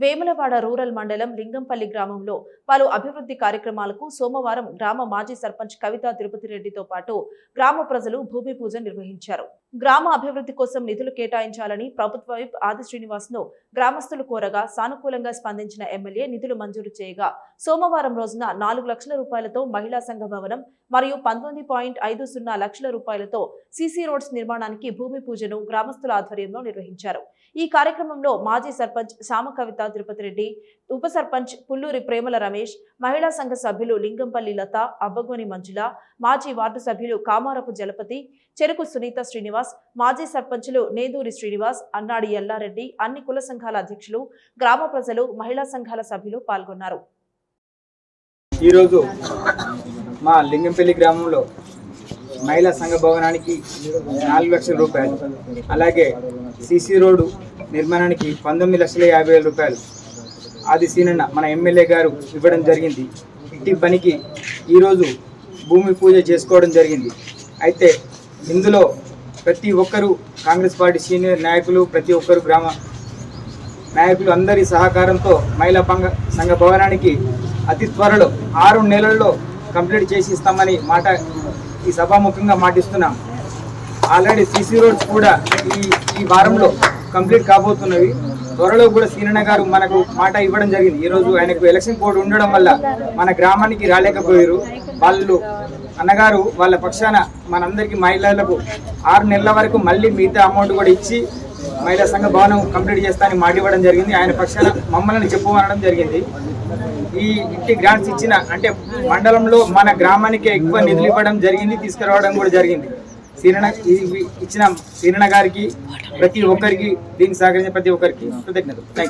Vemulawada rural మండలం లింగంపల్లి గ్రామంలో పలు అభివృద్ధి కార్యక్రమాలకు సోమవారం గ్రామ మాజీ సర్పంచ్ కవిత తిరుపతి రెడ్డితో పాటు గ్రామ ప్రజలు భూమి పూజ నిర్వహించారు. గ్రామ అభివృద్ధి కోసం నిధులు కేటాయించాలని ప్రభుత్వ విప్ ఆది శ్రీనివాస్ను గ్రామస్తులు కోరగా సానుకూలంగా స్పందించిన ఎమ్మెల్యే నిధులు మంజూరు చేయగా సోమవారం రోజున నాలుగు లక్షల రూపాయలతో మహిళా సంఘ భవనం మరియు పంతొమ్మిది పాయింట్ ఐదు సున్నా లక్షల రూపాయలతో సీసీ రోడ్స్ నిర్మాణానికి భూమి పూజను గ్రామస్తుల ఆధ్వర్యంలో నిర్వహించారు. ఈ కార్యక్రమంలో మాజీ సర్పంచ్ సామ కవిత తిరుపతి రెడ్డి ఉప సర్పంచ్ పుల్లూరి ప్రేమల రమేష్ మహిళా సంఘ సభ్యులు లింగంపల్లి లత అబ్బగోని మంజుల మాజీ వార్డు సభ్యులు కామారపు జలపతి చెరుకు సునీత శ్రీనివాస్ మాజీ సర్పంచులు నేదూరి శ్రీనివాస్ అన్నాడి ఎల్లారెడ్డి అన్ని కుల సంఘాల అధ్యక్షులు గ్రామ ప్రజలు మహిళా సంఘాల సభ్యులు పాల్గొన్నారు. ఈరోజు మా లింగంపల్లి గ్రామంలో మహిళా సంఘ భవనానికి నాలుగు లక్షల రూపాయలు అలాగే సిసి రోడ్డు నిర్మాణానికి పంతొమ్మిది లక్షల యాభై వేల రూపాయలు. ఆది సీనన్న మన ఎమ్మెల్యే గారు ఇవ్వడం జరిగింది. ఇంటి పనికి ఈరోజు భూమి పూజ చేసుకోవడం జరిగింది. అయితే ఇందులో ప్రతి ఒక్కరూ కాంగ్రెస్ పార్టీ సీనియర్ నాయకులు ప్రతి ఒక్కరు గ్రామ నాయకులు అందరి సహకారంతో మహిళా పంగ సంఘ భవనానికి అతి త్వరలో ఆరు నెలల్లో కంప్లీట్ చేసి ఇస్తామని మాట ఈ సభాముఖంగా మాటిస్తున్నాం. ఆల్రెడీ సీసీ రోడ్స్ కూడా ఈ ఈ వారంలో కంప్లీట్ కాబోతున్నవి. త్వరలో కూడా సీనన్న గారు మనకు మాట ఇవ్వడం జరిగింది. ఈ రోజు ఆయనకు ఎలక్షన్ కోడ్ ఉండడం వల్ల మన గ్రామానికి రాలేకపోయారు. వాళ్ళు అన్నగారు వాళ్ళ పక్షాన మనందరికీ మహిళలకు ఆరు నెలల వరకు మళ్ళీ మిగతా అమౌంట్ కూడా ఇచ్చి మహిళా సంఘ భవనం కంప్లీట్ చేస్తానని మాట ఇవ్వడం జరిగింది. ఆయన పక్షాన మమ్మల్ని చెప్పమనడం జరిగింది. ఈ ఇంటి గ్రాంట్స్ ఇచ్చిన అంటే మండలంలో మన గ్రామానికి ఎక్కువ నిధులు ఇవ్వడం జరిగింది తీసుకురావడం కూడా జరిగింది. సీరణ ఇచ్చిన సీరణ గారికి ప్రతి ఒక్కరికి దీనికి సహకరించిన ప్రతి ఒక్కరికి కృతజ్ఞతలు. థ్యాంక్